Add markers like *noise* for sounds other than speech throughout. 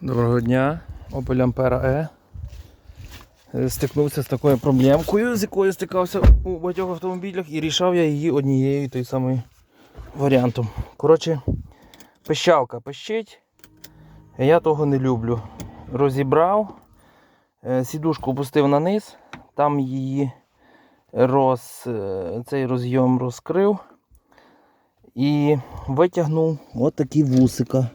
Доброго дня, Opel Ampera E. Е, Стикнувся з такою проблемкою, з якою стикався у багатьох автомобілях, і рішав я її однією той самим варіантом. Коротше, пищалка пищить, я того не люблю. Розібрав, е, сідушку опустив на низ, там її роз, е, цей розйом розкрив і витягнув от такі вусика.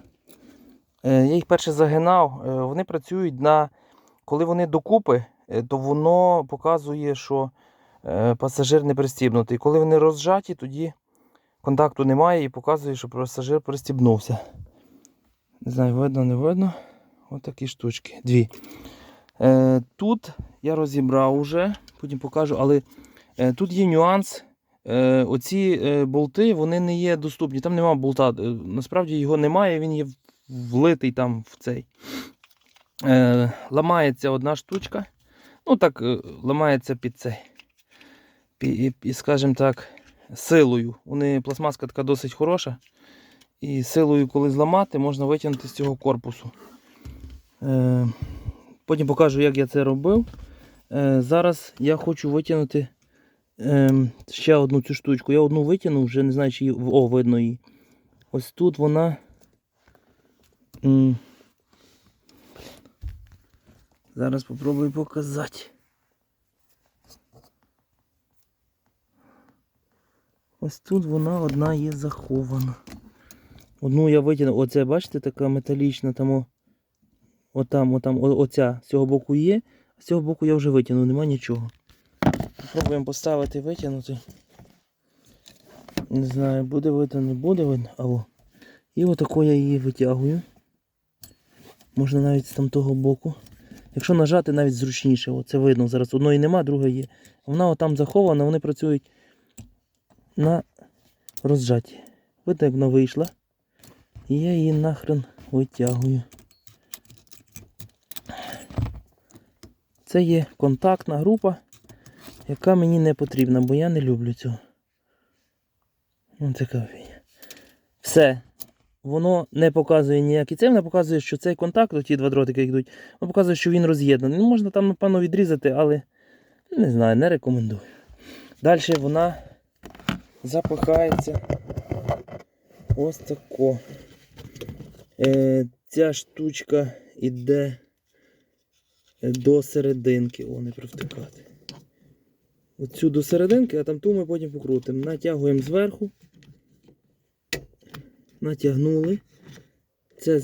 Е, Я їх перше загинав. Е, Вони працюють на. Коли вони докупи, е, то воно показує, що пасажир не пристібнутий. Коли вони розжаті, тоді контакту немає і показує, що пасажир пристібнувся. Не знаю, видно, не видно. Ось такі штучки. Дві. Тут я розібрав уже, потім покажу, але тут є нюанс. Оці болти вони не є доступні. Там немає болта. Насправді його немає, він є влитий там в цей. Е, ламається одна штучка. Ну так, е, ламається під цей. І, і, скажімо так, силою. Вони, пластмаска така досить хороша. І силою, коли зламати, можна витягнути з цього корпусу. Е, потім покажу, як я це робив. Е, зараз я хочу витягнути е, ще одну цю штучку. Я одну витягнув, вже не знаю, чи її. О, видно її. Ось тут вона. Зараз спробую показати. Ось тут вона одна є захована. Одну я витягнув. Оце, бачите, така металічна там. Отам, отам, оця з цього боку є, а з цього боку я вже витягнув, нема нічого. Спробуємо поставити витягнути. Не знаю, буде видно, не буде видно. Або. І отако я її витягую. Можна навіть з там того боку. Якщо нажати, навіть зручніше. О, це видно. Зараз одної нема, друга є. Вона отам захована, вони працюють на розжаті. Видно, як вона вийшла. І я її нахрен витягую. Це є контактна група, яка мені не потрібна, бо я не люблю цього. Ось така фігня. Все. Воно не показує ніякий це, воно показує, що цей контакт, ті два дротики йдуть, воно показує, що він роз'єднаний. Ну, можна там, напевно, відрізати, але не знаю, не рекомендую. Далі вона запихається ось тако. Е, ця штучка йде до серединки. О, не провтикати. Оцю до серединки, а там ту ми потім покрутимо. Натягуємо зверху. Натягнули. Це,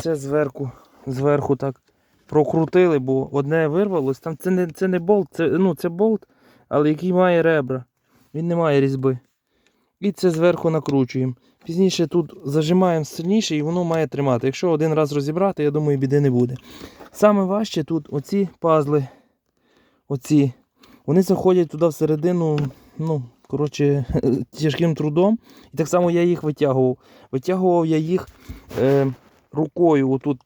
це зверху, зверху так прокрутили, бо одне вирвалось. Там це не, це не болт, це, ну, це болт, але який має ребра. Він не має різьби. І це зверху накручуємо. Пізніше тут зажимаємо сильніше і воно має тримати. Якщо один раз розібрати, я думаю, біди не буде. Саме важче тут оці пазли, оці, вони заходять туди всередину, ну, коротше, *laughs* тяжким трудом. І так само я їх витягував. Витягував я їх е, рукою. Отут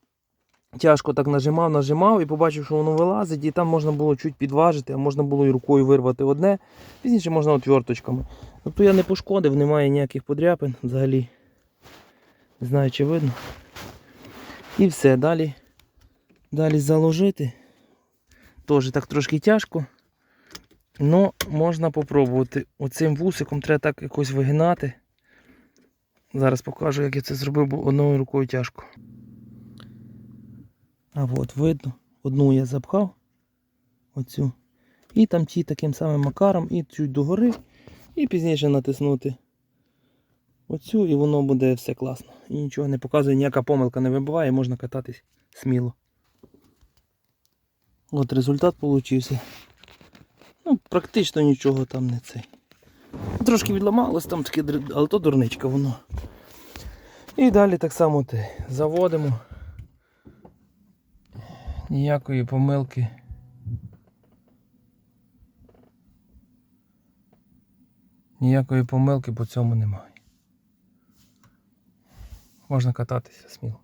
тяжко так нажимав, нажимав і побачив, що воно вилазить, і там можна було чуть підважити, а можна було і рукою вирвати одне, пізніше можна отверточками. Тобто я не пошкодив, немає ніяких подряпин взагалі. Не знаю, чи видно. І все, далі. Далі заложити. Теж так трошки тяжко. Ну, можна попробувати. Оцим вусиком треба так якось вигинати. Зараз покажу, як я це зробив, бо одною рукою тяжко. А от видно, одну я запхав. Оцю. І там ті таким самим макаром, і чуть догори, і пізніше натиснути оцю, і воно буде все класно. І нічого не показує, ніяка помилка не вибиває, можна кататись сміло. От результат получився. Ну, практично нічого там не цей. Трошки відламалось там таке, але то дурничка воно. І далі так само те. Заводимо. Ніякої помилки. Ніякої помилки по цьому немає. Можна кататися сміло.